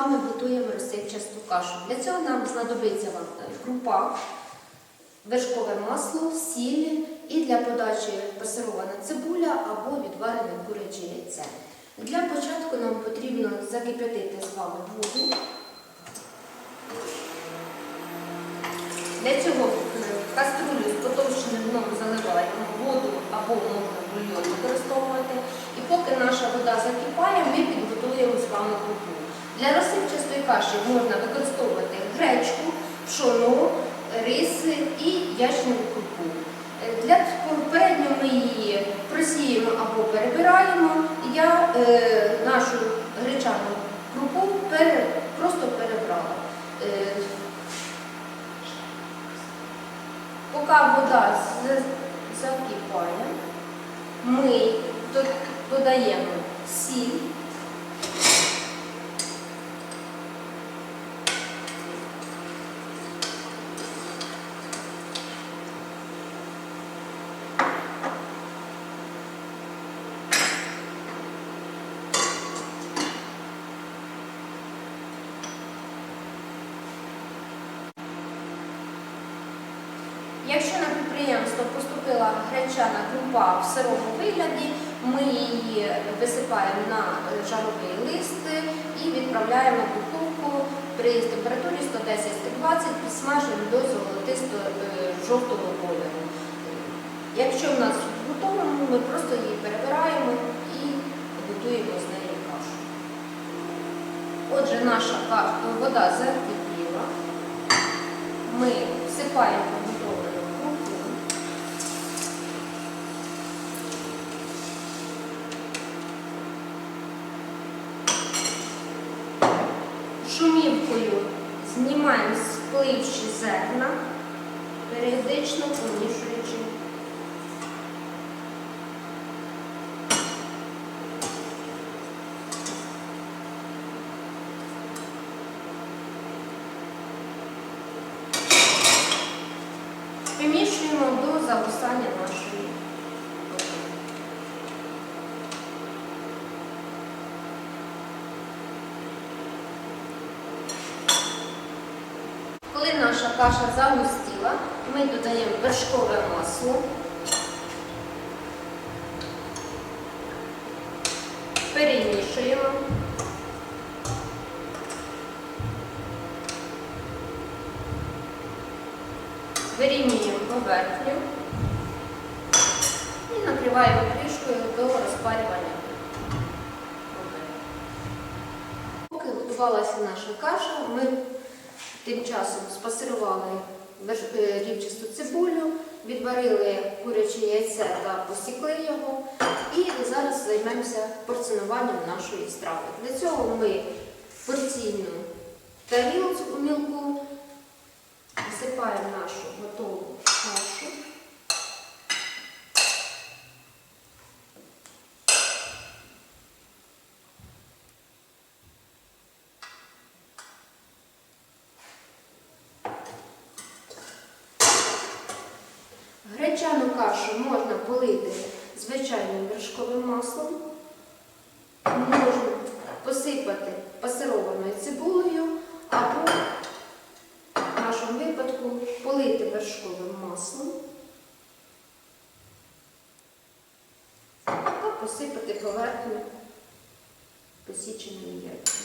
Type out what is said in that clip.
вами готуємо розсипчасту кашу. Для цього нам знадобиться вам крупа, вершкове масло, сіль і для подачі пасирована цибуля або відварене куряче яйце. Для початку нам потрібно закип'ятити з вами воду. Для цього каструлю з потовщеним дном заливаємо воду або можна бульйон використовувати. І поки наша вода закипає, ми підготуємо з вами крупу. Для розсипчастої каші можна використовувати гречку, пшоно, рис і ячневу крупу. Для попередньо ми її просіємо або перебираємо. Я е, нашу гречану крупу пере, просто перебрала. Е, Поки вода закипає, ми додаємо сіль. Якщо на підприємство поступила гречана крупа в сирому вигляді, ми її висипаємо на е, жаровий лист і відправляємо в духовку при температурі 110-120, підсмажуємо до золотисто-жовтого кольору. Якщо в нас готово, ми просто її перебираємо і готуємо з нею кашу. Отже, наша вода закипіла. Ми всипаємо готовлену крупу. Шумівкою знімаємо спливші зерна, періодично помішуючи. Примішуємо до загусання нашої Коли наша каша загустіла, ми додаємо вершкове масло, перемішуємо. Вирівнюємо поверхню і накриваємо кришкою до розпарювання. Поки готувалася наша каша, ми тим часом спасирували е, рівчасту цибулю, відварили куряче яйце та посікли його. І зараз займемося порціонуванням нашої страви. Для цього ми порційну тарілку мілку Висипаємо нашу готову кашу. Гречану кашу можна полити звичайним вершковим маслом, можна посипати пасированою цибулею або в нашому випадку полити вершковим маслом та посипати поверхню посіченими яйцями.